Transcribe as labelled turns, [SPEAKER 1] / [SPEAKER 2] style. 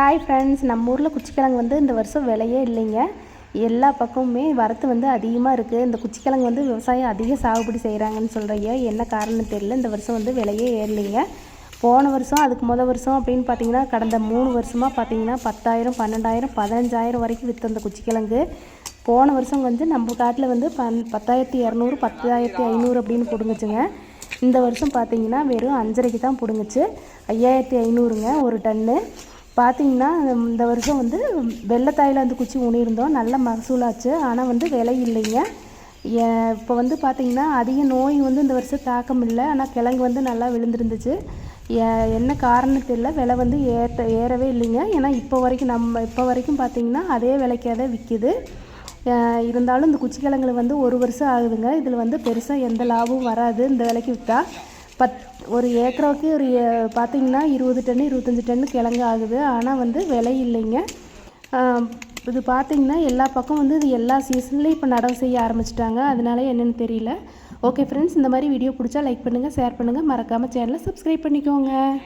[SPEAKER 1] Hi friends நம்ம ஊரில் குச்சிக்கிழங்கு வந்து இந்த வருஷம் விலையே இல்லைங்க. எல்லா பக்கமுமே வரத்து வந்து அதிகமாக இருக்குது இந்த குச்சிக்கிழங்கு வந்து விவசாயம் அதிக சாகுபடி செய்கிறாங்கன்னு சொல்கிறீங்க என்ன காரணம் தெரியல. இந்த வருஷம் வந்து விலையே ஏறலைங்க. போன வருஷம் அதுக்கு முத வருஷம் அப்படின்னு பார்த்தீங்கன்னா கடந்த மூணு வருஷமாக பார்த்தீங்கன்னா பத்தாயிரம் பன்னெண்டாயிரம் பதினஞ்சாயிரம் வரைக்கும் விற்று அந்த குச்சிக்கிழங்கு. போன வருஷம் வந்து நம்ம காட்டில் வந்து பன் பத்தாயிரத்தி இரநூறு பத்தாயிரத்தி ஐநூறு அப்படின்னு பிடுங்குச்சுங்க. இந்த வருஷம் பார்த்தீங்கன்னா வெறும் அஞ்சரைக்கு தான் பிடுங்குச்சு. ஐயாயிரத்தி ஐநூறுங்க ஒரு டன்னு. பார்த்தீங்கன்னா இந்த வருஷம் வந்து வெள்ளத்தாயில் வந்து குச்சி ஊனியிருந்தோம். நல்ல மகசூலாச்சு. ஆனால் வந்து விலை இல்லைங்க. இப்போ வந்து பார்த்தீங்கன்னா அதிக நோய் வந்து இந்த வருஷம் தாக்கம் இல்லை. ஆனால் கிழங்கு வந்து நல்லா விழுந்துருந்துச்சு. ஏ- என்ன காரணம் தெரியல. விலை வந்து ஏற்ற ஏறவே இல்லைங்க. ஏன்னா இப்போ வரைக்கும் நம்ம இப்போ வரைக்கும் பார்த்தீங்கன்னா அதே விலைக்காக தான் விற்கிது இருந்தாலும் இந்த குச்சிக்கிழங்குல வந்து ஒரு வருஷம் ஆகுதுங்க. இதில் வந்து பெருசாக எந்த லாபமும் வராது இந்த விலைக்கு விற்றா பத் ஒரு ஏக்கராவுக்கு ஒரு ஏ- இருபது டன்னு இருபத்தஞ்சி டன்னு கிழங்கு ஆகுது. ஆனால் வந்து விலை இல்லைங்க. இது பார்த்திங்கன்னா எல்லா பக்கம் வந்து இது எல்லா சீசன்லேயும் இப்போ நடவு செய்ய ஆரம்பிச்சிட்டாங்க. அதனால என்னன்னு தெரியல. ஓகே ஃப்ரெண்ட்ஸ் இந்த மாதிரி வீடியோ பிடிச்சா லைக் பண்ணுங்கள் ஷேர் பண்ணுங்கள் மறக்காமல் சேனலை சப்ஸ்கிரைப் பண்ணிக்கோங்க.